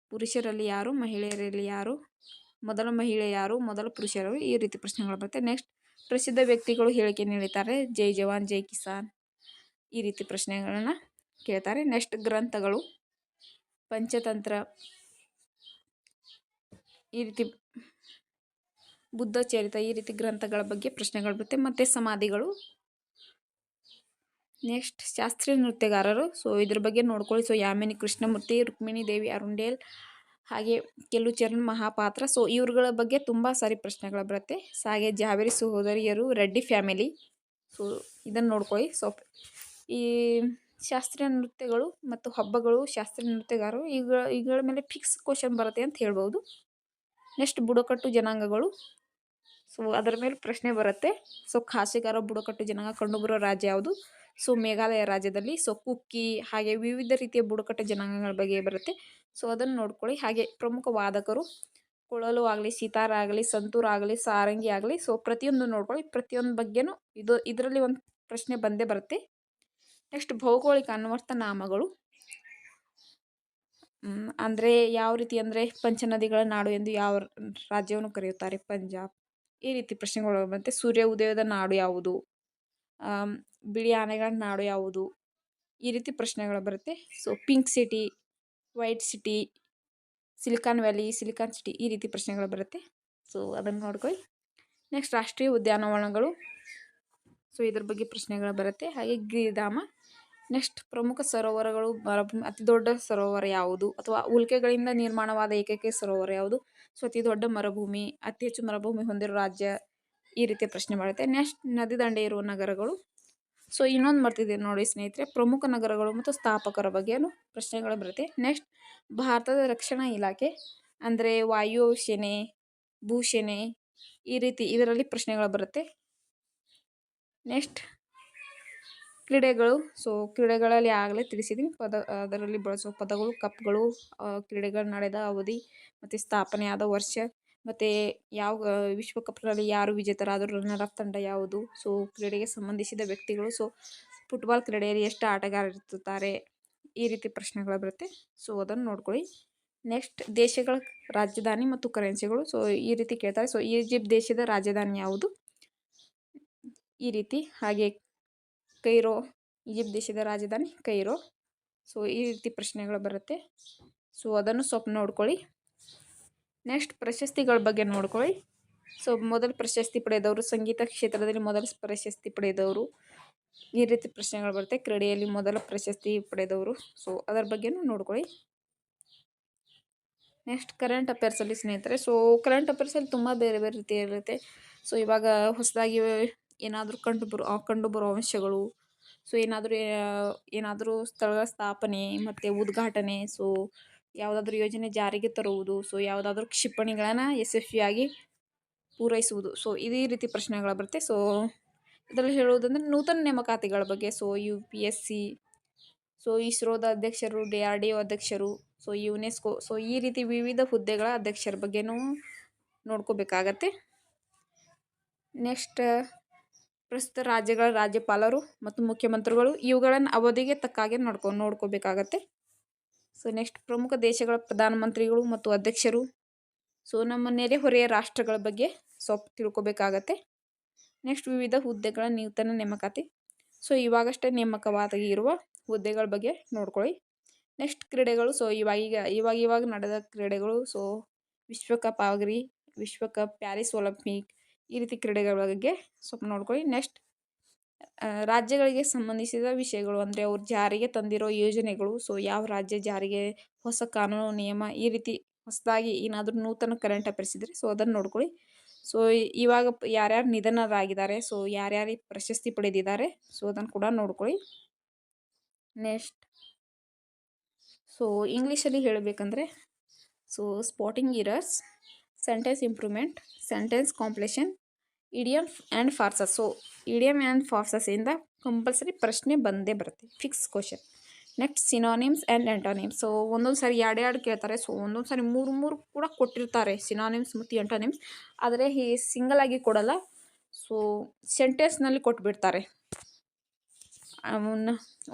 ಪುರುಷರಲ್ಲಿ ಯಾರು, ಮಹಿಳೆಯರಲ್ಲಿ ಯಾರು, ಮೊದಲ ಮಹಿಳೆ ಯಾರು, ಮೊದಲ ಪುರುಷರು, ಈ ರೀತಿ ಪ್ರಶ್ನೆಗಳು ಬರುತ್ತೆ. ನೆಕ್ಸ್ಟ್, ಪ್ರಸಿದ್ಧ ವ್ಯಕ್ತಿಗಳು ಹೇಳಿಕೆ ನೀಡುತ್ತಾರೆ ಜೈ ಜವಾನ್, ಜೈ ಕಿಸಾನ್. ಈ ರೀತಿ ಪ್ರಶ್ನೆಗಳನ್ನ ಕೇಳ್ತಾರೆ. ನೆಕ್ಸ್ಟ್, ಗ್ರಂಥಗಳು. ಪಂಚತಂತ್ರ. ಈ ರೀತಿ ಬುದ್ಧ ಚರಿತ ಈ ರೀತಿ ಗ್ರಂಥಗಳ ಬಗ್ಗೆ ಪ್ರಶ್ನೆಗಳು ಬರುತ್ತೆ. ಮತ್ತು ಸಮಾಧಿಗಳು. ನೆಕ್ಸ್ಟ್ ಶಾಸ್ತ್ರೀಯ ನೃತ್ಯಗಾರರು. ಸೊ ಇದ್ರ ಬಗ್ಗೆ ನೋಡ್ಕೊಳ್ಳಿ. ಸೊ ಯಾಮಿನಿ ಕೃಷ್ಣಮೂರ್ತಿ, ರುಕ್ಮಿಣಿ ದೇವಿ ಅರುಂಡೇಲ್, ಹಾಗೆ ಕೆಲವು ಚರಣ್ ಮಹಾಪಾತ್ರ. ಸೊ ಇವ್ರುಗಳ ಬಗ್ಗೆ ತುಂಬ ಸಾರಿ ಪ್ರಶ್ನೆಗಳು ಬರುತ್ತೆ. ಸೊ ಹಾಗೆ ಜಾವೇರಿ ಸಹೋದರಿಯರು, ರೆಡ್ಡಿ ಫ್ಯಾಮಿಲಿ. ಸೊ ಇದನ್ನು ನೋಡ್ಕೊಳ್ಳಿ. ಸೊ ಈ ಶಾಸ್ತ್ರೀಯ ನೃತ್ಯಗಳು ಮತ್ತು ಹಬ್ಬಗಳು, ಶಾಸ್ತ್ರೀಯ ನೃತ್ಯಗಾರರು ಈಗ ಇವುಗಳ ಮೇಲೆ ಫಿಕ್ಸ್ ಕ್ವಶನ್ ಬರುತ್ತೆ ಅಂತ ಹೇಳ್ಬೋದು. ನೆಕ್ಸ್ಟ್ ಬುಡಕಟ್ಟು ಜನಾಂಗಗಳು. ಸೊ ಅದರ ಮೇಲೆ ಪ್ರಶ್ನೆ ಬರುತ್ತೆ. ಸೊ ಖಾಸಿಗಾರ ಬುಡಕಟ್ಟು ಜನಾಂಗ ಕಂಡುಬರೋ ರಾಜ್ಯ ಯಾವುದು? ಸೊ ಮೇಘಾಲಯ ರಾಜ್ಯದಲ್ಲಿ ಸೊ ಕುಕ್ಕಿ, ಹಾಗೆ ವಿವಿಧ ರೀತಿಯ ಬುಡಕಟ್ಟು ಜನಾಂಗಗಳ ಬಗ್ಗೆ ಬರುತ್ತೆ. ಸೊ ಅದನ್ನು ನೋಡ್ಕೊಳ್ಳಿ. ಹಾಗೆ ಪ್ರಮುಖ ವಾದಕರು, ಕೊಳಲು ಆಗಲಿ, ಸಿತಾರ ಆಗಲಿ, ಸಂತೂರ್ ಆಗಲಿ, ಸಾರಂಗಿ ಆಗಲಿ ಸೊ ಪ್ರತಿಯೊಂದು ನೋಡ್ಕೊಳ್ಳಿ. ಪ್ರತಿಯೊಂದು ಬಗ್ಗೆನೂ ಇದು, ಇದರಲ್ಲಿ ಒಂದು ಪ್ರಶ್ನೆ ಬಂದೇ ಬರುತ್ತೆ. ನೆಕ್ಸ್ಟ್ ಭೌಗೋಳಿಕ ಅನ್ವರ್ಥ ನಾಮಗಳು. ಅಂದರೆ ಯಾವ ರೀತಿ ಅಂದರೆ ಪಂಚನದಿಗಳ ನಾಡು ಎಂದು ಯಾವ ರಾಜ್ಯವನ್ನು ಕರೆಯುತ್ತಾರೆ? ಪಂಜಾಬ್. ಈ ರೀತಿ ಪ್ರಶ್ನೆಗಳು ಬರುತ್ತೆ ಸೂರ್ಯ ಉದಯದ ನಾಡು ಯಾವುದು? ಬಿಳಿ ಆನೆಗಳ ನಾಡು ಯಾವುದು? ಈ ರೀತಿ ಪ್ರಶ್ನೆಗಳು ಬರುತ್ತೆ. So pink city white city silicon valley silicon city ಈ ರೀತಿ ಪ್ರಶ್ನೆಗಳು ಬರುತ್ತೆ. ಸೊ, ಅದನ್ನು ನೋಡ್ಕೊಳ್ಳಿ ನೆಕ್ಸ್ಟ್ ರಾಷ್ಟ್ರೀಯ ಉದ್ಯಾನವನಗಳು. ಸೊ, ಇದ್ರ ಬಗ್ಗೆ ಪ್ರಶ್ನೆಗಳು ಬರುತ್ತೆ. ಹಾಗೆ ಗಿರಿಧಾಮ. ನೆಕ್ಸ್ಟ್ ಪ್ರಮುಖ ಸರೋವರಗಳು ಅತಿ ದೊಡ್ಡ ಸರೋವರ ಯಾವುದು? ಅಥವಾ ಉಲ್ಕೆಗಳಿಂದ ನಿರ್ಮಾಣವಾದ ಏಕೈಕ ಸರೋವರ ಯಾವುದು? ಸೊ ಅತಿ ದೊಡ್ಡ ಮರುಭೂಮಿ, ಅತಿ ಹೆಚ್ಚು ಮರುಭೂಮಿ ಹೊಂದಿರೋ ರಾಜ್ಯ ಈ ರೀತಿ ಪ್ರಶ್ನೆ ಮಾಡುತ್ತೆ. ನೆಕ್ಸ್ಟ್ ನದಿ ದಂಡೆ ಇರುವ ನಗರಗಳು. ಸೊ ಇನ್ನೊಂದು ಬರ್ತಿದೆ ನೋಡಿ ಸ್ನೇಹಿತರೆ, ಪ್ರಮುಖ ನಗರಗಳು ಮತ್ತು ಸ್ಥಾಪಕರ ಬಗ್ಗೆಯೂ ಪ್ರಶ್ನೆಗಳು ಬರುತ್ತೆ. ನೆಕ್ಸ್ಟ್, ಭಾರತದ ರಕ್ಷಣಾ ಇಲಾಖೆ, ಅಂದರೆ ವಾಯು, ಸೇನೆ ಭೂಸೇನೆ ಈ ರೀತಿ ಇದರಲ್ಲಿ ಪ್ರಶ್ನೆಗಳು ಬರುತ್ತೆ. ನೆಕ್ಸ್ಟ್ ಕ್ರೀಡೆಗಳು. ಸೊ ಕ್ರೀಡೆಗಳಲ್ಲಿ ಆಗಲೇ ತಿಳಿಸಿದ್ದೀನಿ ಪದ, ಅದರಲ್ಲಿ ಬಳಸೋ ಪದಗಳು, ಕಪ್ಗಳು ಕ್ರೀಡೆಗಳು ನಡೆದ ಅವಧಿ ಮತ್ತು ಸ್ಥಾಪನೆಯಾದ ವರ್ಷ ಮತ್ತು ಯಾವ, ವಿಶ್ವಕಪ್ನಲ್ಲಿ ಯಾರು ವಿಜೇತರಾದರೂ ರನ್ನರ್ ಅಪ್ ತಂಡ ಯಾವುದು. ಸೊ ಕ್ರೀಡೆಗೆ ಸಂಬಂಧಿಸಿದ ವ್ಯಕ್ತಿಗಳು. ಸೊ ಫುಟ್ಬಾಲ್ ಕ್ರೀಡೆಯಲ್ಲಿ ಎಷ್ಟು ಆಟಗಾರರಿರುತ್ತಾರೆ ಈ ರೀತಿ ಪ್ರಶ್ನೆಗಳು ಬರುತ್ತೆ. ಸೊ ಅದನ್ನು ನೋಡ್ಕೊಳ್ಳಿ. ನೆಕ್ಸ್ಟ್ ದೇಶಗಳ ರಾಜಧಾನಿ ಮತ್ತು ಕರೆನ್ಸಿಗಳು ಸೊ ಈ ರೀತಿ ಕೇಳ್ತಾರೆ. ಸೊ ಈಜಿಪ್ಟ್ ದೇಶದ ರಾಜಧಾನಿ ಯಾವುದು? ಈ ರೀತಿ. ಹಾಗೆ ಕೈರೋ, ಈಜಿಪ್ಟ್ ದೇಶದ ರಾಜಧಾನಿ ಕೈರೋ. ಸೊ ಈ ರೀತಿ ಪ್ರಶ್ನೆಗಳು ಬರುತ್ತೆ. ಸೊ ಅದನ್ನು ಸ್ವಲ್ಪ ನೋಡ್ಕೊಳ್ಳಿ. ನೆಕ್ಸ್ಟ್ ಪ್ರಶಸ್ತಿಗಳ ಬಗ್ಗೆ ನೋಡ್ಕೊಳ್ಳಿ. ಸೊ ಮೊದಲು ಪ್ರಶಸ್ತಿ ಪಡೆದವರು ಸಂಗೀತ ಕ್ಷೇತ್ರದಲ್ಲಿ ಮೊದಲ ಪ್ರಶಸ್ತಿ ಪಡೆದವರು. ಈ ರೀತಿ ಪ್ರಶ್ನೆಗಳು ಬರುತ್ತೆ. ಕ್ರೀಡೆಯಲ್ಲಿ ಮೊದಲ ಪ್ರಶಸ್ತಿ ಪಡೆದವರು. ಸೊ ಅದರ ಬಗ್ಗೆನೂ ನೋಡ್ಕೊಳ್ಳಿ. ನೆಕ್ಸ್ಟ್ ಕರೆಂಟ್ ಅಫೇರ್ಸಲ್ಲಿ ಸ್ನೇಹಿತರೆ. ಸೊ ಕರೆಂಟ್ ಅಫೇರ್ಸಲ್ಲಿ ತುಂಬ ಬೇರೆ ಬೇರೆ ರೀತಿ ಇರುತ್ತೆ. ಸೊ ಇವಾಗ ಹೊಸದಾಗಿ ಏನಾದರೂ ಕಂಡು ಬರೋ ಕಂಡು ಬರೋ ಅಂಶಗಳು ಸೊ ಏನಾದರೂ ಏನಾದರೂ ಸ್ಥಳಗಳ ಸ್ಥಾಪನೆ ಮತ್ತು ಉದ್ಘಾಟನೆ ಸೊ ಯಾವುದಾದ್ರೂ ಯೋಜನೆ ಜಾರಿಗೆ ತರುವುದು ಸೊ ಯಾವುದಾದ್ರೂ ಕ್ಷಿಪಣಿಗಳನ್ನು ಯಶಸ್ವಿಯಾಗಿ ಪೂರೈಸುವುದು ಸೊ ಇದೇ ರೀತಿ ಪ್ರಶ್ನೆಗಳು ಬರುತ್ತೆ. ಸೊ ಇದರಲ್ಲಿ ಹೇಳುವುದಂದರೆ ನೂತನ ನೇಮಕಾತಿಗಳ ಬಗ್ಗೆ so U P S C so ಇಸ್ರೋದ ಅಧ್ಯಕ್ಷರು, ಡಿ ಆರ್ ಡಿ ಒ ಅಧ್ಯಕ್ಷರು ಸೊ ಯುನೆಸ್ಕೋ ಸೊ ಈ ರೀತಿ ವಿವಿಧ ಹುದ್ದೆಗಳ ಅಧ್ಯಕ್ಷರ ಬಗ್ಗೆನೂ ನೋಡ್ಕೋಬೇಕಾಗತ್ತೆ. ನೆಕ್ಸ್ಟ್ ಪ್ರಸ್ತುತ ರಾಜ್ಯಗಳ ರಾಜ್ಯಪಾಲರು ಮತ್ತು ಮುಖ್ಯಮಂತ್ರಿಗಳು ಇವುಗಳನ್ನು ಅವಧಿಗೆ ತಕ್ಕ ಹಾಗೆ ನೋಡ್ಕೊ, ನೋಡ್ಕೋಬೇಕಾಗತ್ತೆ. ಸೊ ನೆಕ್ಸ್ಟ್ ಪ್ರಮುಖ ದೇಶಗಳ ಪ್ರಧಾನಮಂತ್ರಿಗಳು ಮತ್ತು ಅಧ್ಯಕ್ಷರು. ಸೊ ನಮ್ಮ ನೆರೆಹೊರೆಯ ರಾಷ್ಟ್ರಗಳ ಬಗ್ಗೆ ಸ್ವಲ್ಪ ತಿಳ್ಕೊಬೇಕಾಗತ್ತೆ. ನೆಕ್ಸ್ಟ್ ವಿವಿಧ ಹುದ್ದೆಗಳ ನೂತನ ನೇಮಕಾತಿ. ಸೊ ಇವಾಗಷ್ಟೇ ನೇಮಕವಾಗಿರುವ ಹುದ್ದೆಗಳ ಬಗ್ಗೆ ನೋಡ್ಕೊಳ್ಳಿ. ನೆಕ್ಸ್ಟ್ ಕ್ರೀಡೆಗಳು. ಸೊ ಇವಾಗೀಗ ಇವಾಗ ಇವಾಗ ನಡೆದ ಕ್ರೀಡೆಗಳು. ಸೊ ವಿಶ್ವಕಪ್ ಆಗ್ರಿ ವಿಶ್ವಕಪ್, ಪ್ಯಾರಿಸ್ ಒಲಂಪಿಕ್ ಈ ರೀತಿ ಕ್ರೀಡೆಗಳ ಬಗ್ಗೆ ಸ್ವಲ್ಪ ನೋಡ್ಕೊಳ್ಳಿ. ನೆಕ್ಸ್ಟ್ ರಾಜ್ಯಗಳಿಗೆ ಸಂಬಂಧಿಸಿದ ವಿಷಯಗಳು ಅಂದರೆ ಅವ್ರು ಜಾರಿಗೆ ತಂದಿರೋ ಯೋಜನೆಗಳು. ಸೊ ಯಾವ ರಾಜ್ಯ ಜಾರಿಗೆ ಹೊಸ ಕಾನೂನು, ನಿಯಮ ಈ ರೀತಿ ಹೊಸದಾಗಿ ಏನಾದರೂ ನೂತನ ಕರೆಂಟ್ ಅಫೇರ್ಸ್ ಇದ್ದರೆ ಸೊ ಅದನ್ನು ನೋಡ್ಕೊಳ್ಳಿ. ಸೊ ಇವಾಗ ಯಾರ್ಯಾರು ನಿಧನರಾಗಿದ್ದಾರೆ ಸೊ ಯಾರ್ಯಾರು ಪ್ರಶಸ್ತಿ ಪಡೆದಿದ್ದಾರೆ ಸೊ ಅದನ್ನು ಕೂಡ ನೋಡ್ಕೊಳ್ಳಿ. ನೆಕ್ಸ್ಟ್ ಸೊ ಇಂಗ್ಲೀಷಲ್ಲಿ ಹೇಳಬೇಕಂದ್ರೆ so spotting errors sentence improvement sentence completion idiom and phrases. So idiom and ಫಾರ್ಸಸ್ಸಿಂದ compulsory ಪ್ರಶ್ನೆ ಬಂದೇ ಬರುತ್ತೆ. Fix question next synonyms and antonyms so ಒಂದೊಂದು ಸಾರಿ ಎರಡು ಎರಡು ಕೇಳ್ತಾರೆ. ಸೊ ಒಂದೊಂದು ಸಾರಿ ಮೂರು ಮೂರು ಕೂಡ ಕೊಟ್ಟಿರ್ತಾರೆ ಸಿನಾನಿಮ್ಸ್ ಮತ್ತು ಎಂಟಾನಿಮ್ಸ್ ಆದರೆ ಈ ಸಿಂಗಲ್ ಆಗಿ ಕೊಡಲ್ಲ. ಸೊ ಸೆಂಟೆನ್ಸ್ನಲ್ಲಿ ಕೊಟ್ಬಿಡ್ತಾರೆ.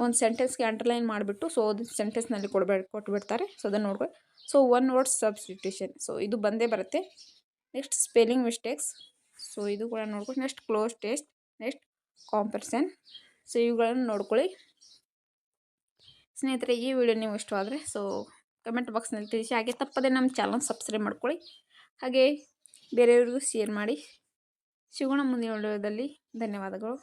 ಒಂದು ಸೆಂಟೆನ್ಸ್ಗೆ ಅಂಡರ್ಲೈನ್ ಮಾಡಿಬಿಟ್ಟು ಸೊ ಅದು ಸೆಂಟೆನ್ಸ್ನಲ್ಲಿ ಕೊಡ್ಬೇಡ ಕೊಟ್ಬಿಡ್ತಾರೆ. ಸೊ ಅದನ್ನು ನೋಡ್ಕೊಳ್ಳಿ. So one word substitution so ಇದು ಬಂದೇ ಬರುತ್ತೆ. ನೆಕ್ಸ್ಟ್ ಸ್ಪೆಲ್ಲಿಂಗ್ ಮಿಸ್ಟೇಕ್ಸ್ ಸೊ ಇದು ಕೂಡ ನೋಡ್ಕೊಳ್ಳಿ next cloze test next comparison so ಇವುಗಳನ್ನು ನೋಡ್ಕೊಳ್ಳಿ ಸ್ನೇಹಿತರೆ, ಈ ವಿಡಿಯೋ ನೀವು ಇಷ್ಟವಾದರೆ ಸೊ ಕಮೆಂಟ್ ಬಾಕ್ಸ್ನಲ್ಲಿ ತಿಳಿಸಿ. ಹಾಗೆ ತಪ್ಪದೆ ನಮ್ಮ ಚಾನಲ್ ಸಬ್ಸ್ಕ್ರೈಬ್ ಮಾಡ್ಕೊಳ್ಳಿ ಹಾಗೆ ಬೇರೆಯವ್ರಿಗೂ ಶೇರ್ ಮಾಡಿ. ಸಿಗೋಣ ಮುಂದಿನ ವಿಡಿಯೋದಲ್ಲಿ ಧನ್ಯವಾದಗಳು.